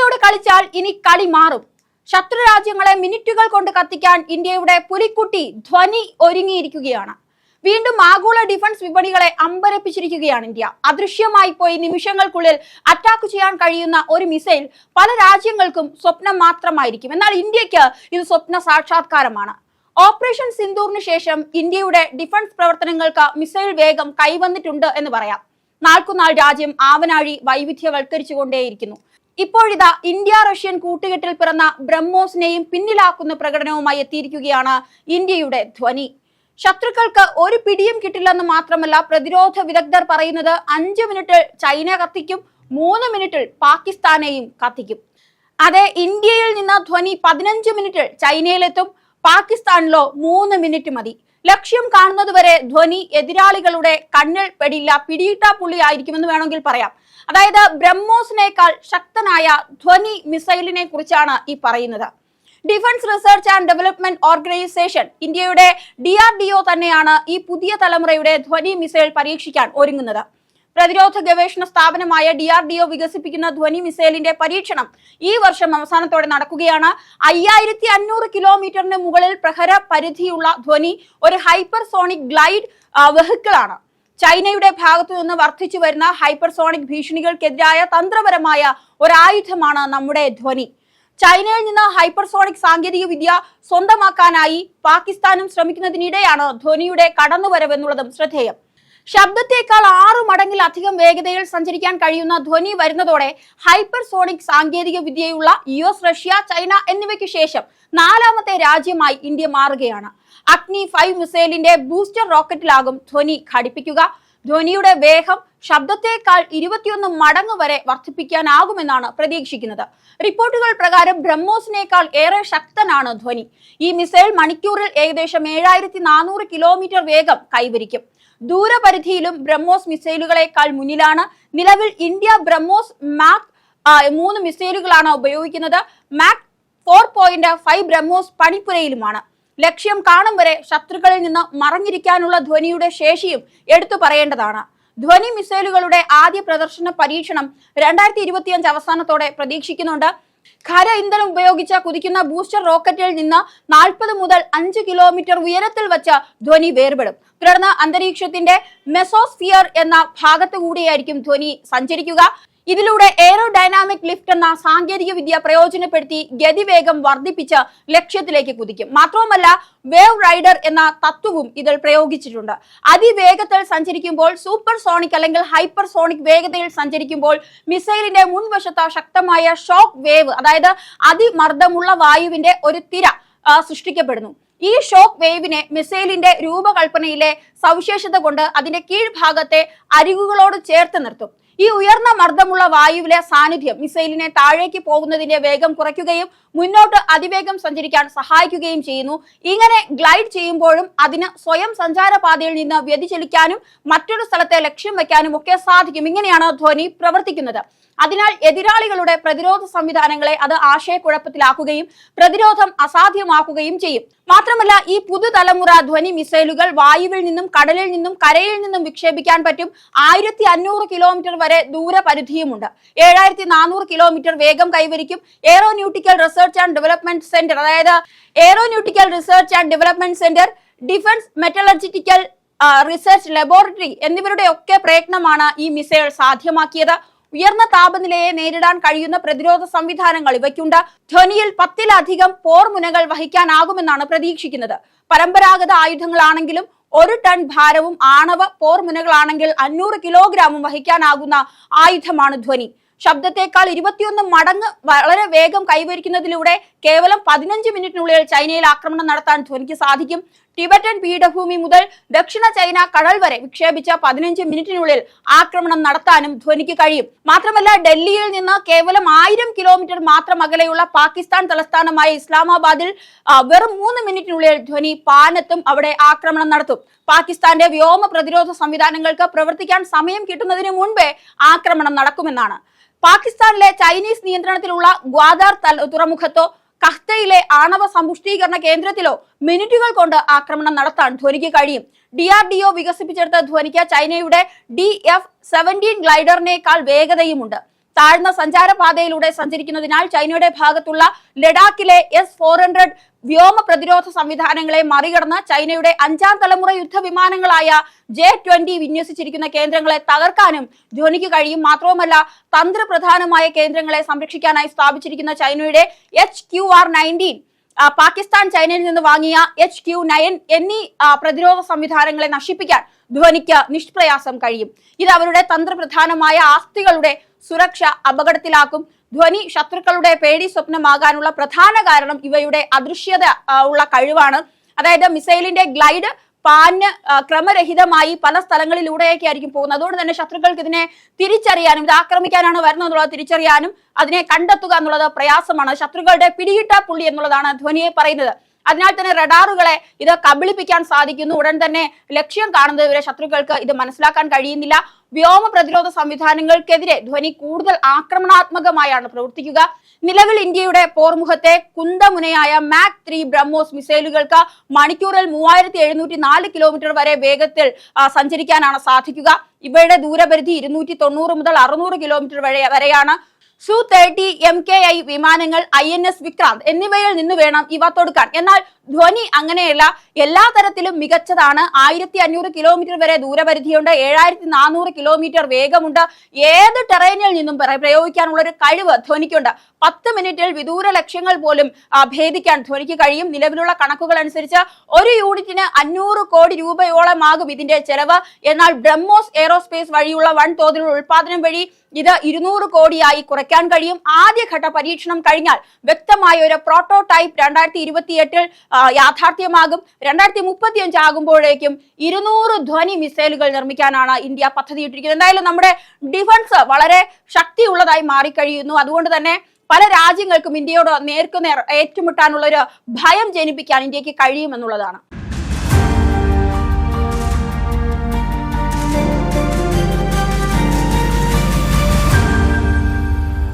ഇന്ത്യയോട് കളിച്ചാൽ ഇനി കളി മാറും. ശത്രു രാജ്യങ്ങളെ മിനിറ്റുകൾ കൊണ്ട് കത്തിക്കാൻ ഇന്ത്യയുടെ പുലിക്കുട്ടി ധ്വനി ഒരുങ്ങിയിരിക്കുകയാണ്. വീണ്ടും ആഗോള ഡിഫൻസ് വിപണികളെ അമ്പരപ്പിച്ചിരിക്കുകയാണ് ഇന്ത്യ. അദൃശ്യമായി പോയി നിമിഷങ്ങൾക്കുള്ളിൽ അറ്റാക്ക് ചെയ്യാൻ കഴിയുന്ന ഒരു മിസൈൽ പല രാജ്യങ്ങൾക്കും സ്വപ്നം മാത്രമായിരിക്കും. എന്നാൽ ഇന്ത്യയ്ക്ക് ഇത് സ്വപ്ന സാക്ഷാത്കാരമാണ്. ഓപ്പറേഷൻ സിന്ദൂറിന് ശേഷം ഇന്ത്യയുടെ ഡിഫൻസ് പ്രവർത്തനങ്ങൾക്ക് മിസൈൽ വേഗം കൈവന്നിട്ടുണ്ട് എന്ന് പറയാം. നാൾക്കുനാൾ രാജ്യം ആവനാഴി വൈവിധ്യവൽക്കരിച്ചുകൊണ്ടേയിരിക്കുന്നു. ഇപ്പോഴിതാ ഇന്ത്യ റഷ്യൻ കൂട്ടുകെട്ടിൽ പിറന്ന ബ്രഹ്മോസിനെയും പിന്നിലാക്കുന്ന പ്രകടനവുമായി എത്തിയിരിക്കുകയാണ് ഇന്ത്യയുടെ ധ്വനി. ശത്രുക്കൾക്ക് ഒരു പിടിയും കിട്ടില്ലെന്ന് മാത്രമല്ല പ്രതിരോധ വിദഗ്ധർ പറയുന്നത് അഞ്ച് മിനിറ്റിൽ ചൈന കത്തിക്കും മൂന്ന് മിനിറ്റിൽ പാകിസ്ഥാനെയും കത്തിക്കും. അതെ ഇന്ത്യയിൽ നിന്ന് ധ്വനി പതിനഞ്ച് മിനിറ്റിൽ ചൈനയിലെത്തും പാകിസ്ഥാനിലോ മൂന്ന് മിനിറ്റ് മതി. ലക്ഷ്യം കാണുന്നത് വരെ ധ്വനി എതിരാളികളുടെ കണ്ണിൽ പെടില്ല പിടിയിട്ട പുള്ളി ആയിരിക്കുമെന്ന് വേണമെങ്കിൽ പറയാം. അതായത് ബ്രഹ്മോസിനേക്കാൾ ശക്തനായ ധ്വനി മിസൈലിനെ കുറിച്ചാണ് ഈ പറയുന്നത്. Defence Research and Development Organisation ഇന്ത്യയുടെ ഡി തന്നെയാണ് ഈ പുതിയ തലമുറയുടെ ധ്വനി മിസൈൽ പരീക്ഷിക്കാൻ ഒരുങ്ങുന്നത്. പ്രതിരോധ ഗവേഷണ സ്ഥാപനമായ ഡി ആർ ഡി ഒ വികസിപ്പിക്കുന്ന ധ്വനി മിസൈലിന്റെ പരീക്ഷണം ഈ വർഷം അവസാനത്തോടെ നടക്കുകയാണ്. അയ്യായിരത്തി അഞ്ഞൂറ് കിലോമീറ്ററിന് മുകളിൽ പ്രഹര പരിധിയുള്ള ധ്വനി ഒരു ഹൈപ്പർസോണിക് ഗ്ലൈഡ് വെഹിക്കിളാണ്. ചൈനയുടെ ഭാഗത്തു നിന്ന് വർദ്ധിച്ചു വരുന്ന ഹൈപ്പർസോണിക് ഭീഷണികൾക്കെതിരായ തന്ത്രപരമായ ഒരായുധമാണ് നമ്മുടെ ധ്വനി. ചൈനയിൽ നിന്ന് ഹൈപ്പർസോണിക് സാങ്കേതിക വിദ്യ സ്വന്തമാക്കാനായി പാകിസ്ഥാനും ശ്രമിക്കുന്നതിനിടെയാണ് ധ്വനിയുടെ കടന്നുവരവെന്നുള്ളതും ശ്രദ്ധേയം. ശബ്ദത്തേക്കാൾ ആറു മടങ്ങിലധികം വേഗതയിൽ സഞ്ചരിക്കാൻ കഴിയുന്ന ധ്വനി വരുന്നതോടെ ഹൈപ്പർ സോണിക് സാങ്കേതിക വിദ്യയുള്ള യു എസ് റഷ്യ ചൈന എന്നിവയ്ക്ക് ശേഷം നാലാമത്തെ രാജ്യമായി ഇന്ത്യ മാറുകയാണ്. അഗ്നി ഫൈവ് മിസൈലിന്റെ ബൂസ്റ്റർ റോക്കറ്റിലാകും ധ്വനി ഘടിപ്പിക്കുക. ധ്വനിയുടെ വേഗം ശബ്ദത്തേക്കാൾ ഇരുപത്തിയൊന്ന് മടങ്ങ് വരെ വർദ്ധിപ്പിക്കാനാകുമെന്നാണ് പ്രതീക്ഷിക്കുന്നത്. റിപ്പോർട്ടുകൾ പ്രകാരം ബ്രഹ്മോസിനേക്കാൾ ഏറെ ശക്തനാണ് ധ്വനി. ഈ മിസൈൽ മണിക്കൂറിൽ ഏകദേശം ഏഴായിരത്തി കിലോമീറ്റർ വേഗം കൈവരിക്കും. ദൂരപരിധിയിലും ബ്രഹ്മോസ് മിസൈലുകളെക്കാൾ മുന്നിലാണ്. നിലവിൽ ഇന്ത്യ ബ്രഹ്മോസ് മാക് മൂന്ന് മിസൈലുകളാണ് ഉപയോഗിക്കുന്നത്. Mach four point five BrahMos പണിപ്പുരയിലുമാണ്. ലക്ഷ്യം കാണും വരെ ശത്രുക്കളിൽ നിന്ന് മറഞ്ഞിരിക്കാനുള്ള ധ്വനിയുടെ ശേഷിയും എടുത്തു പറയേണ്ടതാണ്. ധ്വനി മിസൈലുകളുടെ ആദ്യ പ്രദർശന പരീക്ഷണം രണ്ടായിരത്തി ഇരുപത്തിയഞ്ച് അവസാനത്തോടെ പ്രതീക്ഷിക്കുന്നുണ്ട്. ഖര ഇന്ധനം ഉപയോഗിച്ച് കുതിക്കുന്ന ബൂസ്റ്റർ റോക്കറ്റിൽ നിന്ന് നാൽപ്പത് മുതൽ അഞ്ച് കിലോമീറ്റർ ഉയരത്തിൽ വച്ച ധ്വനി വേർപെടും. തുടർന്ന് അന്തരീക്ഷത്തിന്റെ മെസോസ്ഫിയർ എന്ന ഭാഗത്തു കൂടിയായിരിക്കും ധ്വനി സഞ്ചരിക്കുക. ഇതിലൂടെ എയ്റോ ഡൈനാമിക് ലിഫ്റ്റ് എന്ന സാങ്കേതിക വിദ്യ പ്രയോജനപ്പെടുത്തി ഗതിവേഗം വർദ്ധിപ്പിച്ച് ലക്ഷ്യത്തിലേക്ക് കുതിക്കും. മാത്രവുമല്ല വേവ് റൈഡർ എന്ന തത്വവും ഇതിൽ പ്രയോഗിച്ചിട്ടുണ്ട്. അതിവേഗത്തിൽ സഞ്ചരിക്കുമ്പോൾ സൂപ്പർ സോണിക് അല്ലെങ്കിൽ ഹൈപ്പർ സോണിക് വേഗതയിൽ സഞ്ചരിക്കുമ്പോൾ മിസൈലിന്റെ മുൻവശത്ത് ശക്തമായ ഷോക്ക് വേവ് അതായത് അതിമർദ്ദമുള്ള വായുവിന്റെ ഒരു തിര സൃഷ്ടിക്കപ്പെടുന്നു. ഈ ഷോക്ക് വേവിനെ മിസൈലിന്റെ രൂപകൽപ്പനയിലെ സവിശേഷത കൊണ്ട് അതിന്റെ കീഴ്ഭാഗത്തെ അരികുകളോട് ചേർത്ത് നിർത്തും. ഈ ഉയർന്ന മർദ്ദമുള്ള വായുവിലെ സാന്നിധ്യം മിസൈലിനെ താഴേക്ക് പോകുന്നതിന്റെ വേഗം കുറയ്ക്കുകയും മുന്നോട്ട് അതിവേഗം സഞ്ചരിക്കാൻ സഹായിക്കുകയും ചെയ്യുന്നു. ഇങ്ങനെ ഗ്ലൈഡ് ചെയ്യുമ്പോഴും അതിന് സ്വയം സഞ്ചാരപാതയിൽ നിന്ന് വ്യതിചലിക്കാനും മറ്റൊരു സ്ഥലത്തെ ലക്ഷ്യം വയ്ക്കാനും ഒക്കെ സാധിക്കും. ഇങ്ങനെയാണ് ധ്വനി പ്രവർത്തിക്കുന്നത്. അതിനാൽ എതിരാളികളുടെ പ്രതിരോധ സംവിധാനങ്ങളെ അത് ആശയക്കുഴപ്പത്തിലാക്കുകയും പ്രതിരോധം അസാധ്യമാക്കുകയും ചെയ്യും. മാത്രമല്ല ഈ പുതുതലമുറ ധ്വനി മിസൈലുകൾ വായുവിൽ നിന്നും കടലിൽ നിന്നും കരയിൽ നിന്നും വിക്ഷേപിക്കാൻ പറ്റും. ആയിരത്തി അഞ്ഞൂറ് കിലോമീറ്റർ വരെ ദൂരപരിധിയുമുണ്ട്. ഏഴായിരത്തി നാനൂറ് കിലോമീറ്റർ വേഗം കൈവരിക്കും. Aeronautical Research and Development Centre അതായത് Aeronautical Research and Development Centre Defence Metallurgical Research Laboratory എന്നിവരുടെ ഒക്കെ പ്രയത്നമാണ് ഈ മിസൈൽ സാധ്യമാക്കിയത്. ഉയർന്ന താപനിലയെ നേരിടാൻ കഴിയുന്ന പ്രതിരോധ സംവിധാനങ്ങൾ ഇവയ്ക്കുണ്ട്. ധ്വനിയിൽ പത്തിലധികം പോർ മുനകൾ വഹിക്കാനാകുമെന്നാണ് പ്രതീക്ഷിക്കുന്നത്. പരമ്പരാഗത ആയുധങ്ങളാണെങ്കിലും ഒരു ടൺ ഭാരവും ആണവ പോർ മുനകളാണെങ്കിൽ അഞ്ഞൂറ് കിലോഗ്രാമും വഹിക്കാനാകുന്ന ആയുധമാണ് ധ്വനി. ശബ്ദത്തേക്കാൾ ഇരുപത്തിയൊന്ന് മടങ്ങ് വളരെ വേഗം കൈവരിക്കുന്നതിലൂടെ കേവലം പതിനഞ്ച് മിനിറ്റിനുള്ളിൽ ചൈനയിൽ ആക്രമണം നടത്താൻ ധ്വനിക്ക് സാധിക്കും. ടിബറ്റൻ പീഠഭൂമി മുതൽ ദക്ഷിണ ചൈന കടൽ വരെ വിക്ഷേപിച്ച പതിനഞ്ച് മിനിറ്റിനുള്ളിൽ ആക്രമണം നടത്താനും ധ്വനിക്ക് കഴിയും. മാത്രമല്ല ഡൽഹിയിൽ നിന്ന് കേവലം ആയിരം കിലോമീറ്റർ മാത്രം അകലെയുള്ള പാകിസ്ഥാൻ തലസ്ഥാനമായ ഇസ്ലാമാബാദിൽ വെറും മൂന്ന് മിനിറ്റിനുള്ളിൽ ധ്വനി പാനത്തും അവിടെ ആക്രമണം നടത്തും. പാകിസ്ഥാന്റെ വ്യോമ പ്രതിരോധ സംവിധാനങ്ങൾക്ക് പ്രവർത്തിക്കാൻ സമയം കിട്ടുന്നതിന് മുൻപേ ആക്രമണം നടക്കുമെന്നാണ് പാകിസ്ഥാനിലെ ചൈനീസ് നിയന്ത്രണത്തിലുള്ള ഗ്വാദാർ തുറമുഖത്തോ കഹ്തയിലെ ആണവ സമ്പുഷ്ടീകരണ കേന്ദ്രത്തിലോ മിനിറ്റുകൾ കൊണ്ട് ആക്രമണം നടത്താൻ ധ്വനിക്ക് കഴിയും. ഡി ആർ ഡി ഒ വികസിപ്പിച്ചെടുത്ത ധ്വനിക്ക് ചൈനയുടെ ഡി എഫ് സെവന്റീൻ ഗ്ലൈഡറിനേക്കാൾ വേഗതയുമുണ്ട്. താഴ്ന്ന സഞ്ചാരപാതയിലൂടെ സഞ്ചരിക്കുന്നതിനാൽ ചൈനയുടെ ഭാഗത്തുള്ള ലഡാക്കിലെ എസ് ഫോർ ഹൺഡ്രഡ് വ്യോമ പ്രതിരോധ സംവിധാനങ്ങളെ മറികടന്ന് ചൈനയുടെ അഞ്ചാം തലമുറ യുദ്ധ വിമാനങ്ങളായ ജെ ട്വന്റി വിന്യസിച്ചിരിക്കുന്ന കേന്ദ്രങ്ങളെ തകർക്കാനും ധോനിക്ക് കഴിയും. മാത്രവുമല്ല തന്ത്രപ്രധാനമായ കേന്ദ്രങ്ങളെ സംരക്ഷിക്കാനായി സ്ഥാപിച്ചിരിക്കുന്ന ചൈനയുടെ H Q R nineteen Pakistan ചൈനയിൽ നിന്ന് വാങ്ങിയ എച്ച് ക്യു നയൻ എന്നീ പ്രതിരോധ സംവിധാനങ്ങളെ നശിപ്പിക്കാൻ ധ്വനിക്ക് നിഷ്പ്രയാസം കഴിയും. ഇത് അവരുടെ തന്ത്രപ്രധാനമായ ആസ്തികളുടെ സുരക്ഷ അപകടത്തിലാക്കും. ധ്വനി ശത്രുക്കളുടെ പേടി സ്വപ്നമാകാനുള്ള പ്രധാന കാരണം ഇവയുടെ അദൃശ്യത ഉള്ള കഴിവാണ്. അതായത് മിസൈലിന്റെ ഗ്ലൈഡ് പാന് ക്രമരഹിതമായി പല സ്ഥലങ്ങളിലൂടെയൊക്കെ ആയിരിക്കും പോകുന്നത്. അതുകൊണ്ട് തന്നെ ശത്രുക്കൾക്ക് ഇതിനെ തിരിച്ചറിയാനും ഇത് ആക്രമിക്കാനാണ് വരുന്നത് എന്നുള്ളത് തിരിച്ചറിയാനും അതിനെ കണ്ടെത്തുക എന്നുള്ളത് പ്രയാസമാണ്. ശത്രുക്കളുടെ പിടിയിട്ട പുള്ളി എന്നുള്ളതാണ് ധ്വനിയെ പറയുന്നത്. അതിനാൽ തന്നെ റഡാറുകളെ ഇത് കബളിപ്പിക്കാൻ സാധിക്കുന്നു. ഉടൻ തന്നെ ലക്ഷ്യം കാണുന്നത് ഇവരെ ശത്രുക്കൾക്ക് ഇത് മനസ്സിലാക്കാൻ കഴിയുന്നില്ല. വ്യോമ പ്രതിരോധ സംവിധാനങ്ങൾക്കെതിരെ ധ്വനി കൂടുതൽ ആക്രമണാത്മകമായാണ് പ്രവർത്തിക്കുക. നിലവിൽ ഇന്ത്യയുടെ പോർമുഖത്തെ കുന്തമുനയായ മാക് ത്രീ ബ്രഹ്മോസ് മിസൈലുകൾക്ക് മണിക്കൂറിൽ മൂവായിരത്തി എഴുന്നൂറ്റി നാല് കിലോമീറ്റർ വരെ വേഗത്തിൽ സഞ്ചരിക്കാനാണ് സാധിക്കുക. ഇവയുടെ ദൂരപരിധി ഇരുന്നൂറ്റി തൊണ്ണൂറ് മുതൽ അറുന്നൂറ് കിലോമീറ്റർ വരെ വരെയാണ് Su thirty M K I വിമാനങ്ങൾ ഐ എൻ എസ് വിക്രാന്ത് എന്നിവയിൽ നിന്ന് വേണം ഇവ തൊടുക്കാൻ. എന്നാൽ ധ്വനി അങ്ങനെയല്ല എല്ലാ തരത്തിലും മികച്ചതാണ്. ആയിരത്തി അഞ്ഞൂറ് കിലോമീറ്റർ വരെ ദൂരപരിധിയുണ്ട്. ഏഴായിരത്തി നാനൂറ് കിലോമീറ്റർ വേഗമുണ്ട്. ഏത് ടെറൈനിൽ നിന്നും പ്ര- പ്രയോഗിക്കാനുള്ള ഒരു കഴിവ് ധ്വനിക്കുണ്ട് പത്ത് മിനിറ്റിൽ വിദൂര ലക്ഷ്യങ്ങൾ പോലും ഭേദിക്കാൻ ധ്വനിക്ക് കഴിയും. നിലവിലുള്ള കണക്കുകൾ അനുസരിച്ച് ഒരു യൂണിറ്റിന് അഞ്ഞൂറ് കോടി രൂപയോളമാകും ഇതിന്റെ ചെലവ്. എന്നാൽ ബ്രഹ്മോസ് എയറോസ്പേസ് വഴിയുള്ള വൺ തോതിലുള്ള ഉൽപാദനം വഴി ഇത് ഇരുന്നൂറ് കോടിയായി കുറയ്ക്കാൻ കഴിയും. ആദ്യഘട്ട പരീക്ഷണം കഴിഞ്ഞാൽ വ്യക്തമായ ഒരു പ്രോട്ടോടൈപ്പ് രണ്ടായിരത്തി ഇരുപത്തി എട്ടിൽ യാഥാർത്ഥ്യമാകും. രണ്ടായിരത്തി മുപ്പത്തി അഞ്ച് ആകുമ്പോഴേക്കും ഇരുന്നൂറ് ധ്വനി മിസൈലുകൾ നിർമ്മിക്കാനാണ് ഇന്ത്യ പദ്ധതിയിട്ടിരിക്കുന്നത്. എന്തായാലും നമ്മുടെ ഡിഫൻസ് വളരെ ശക്തിയുള്ളതായി മാറിക്കഴിയുന്നു. അതുകൊണ്ട് തന്നെ പല രാജ്യങ്ങൾക്കും ഇന്ത്യയോട് നേർക്കുനേർ ഏറ്റുമുട്ടാനുള്ള ഒരു ഭയം ജനിപ്പിക്കാൻ ഇന്ത്യയ്ക്ക് കഴിയുമെന്നുള്ളതാണ്.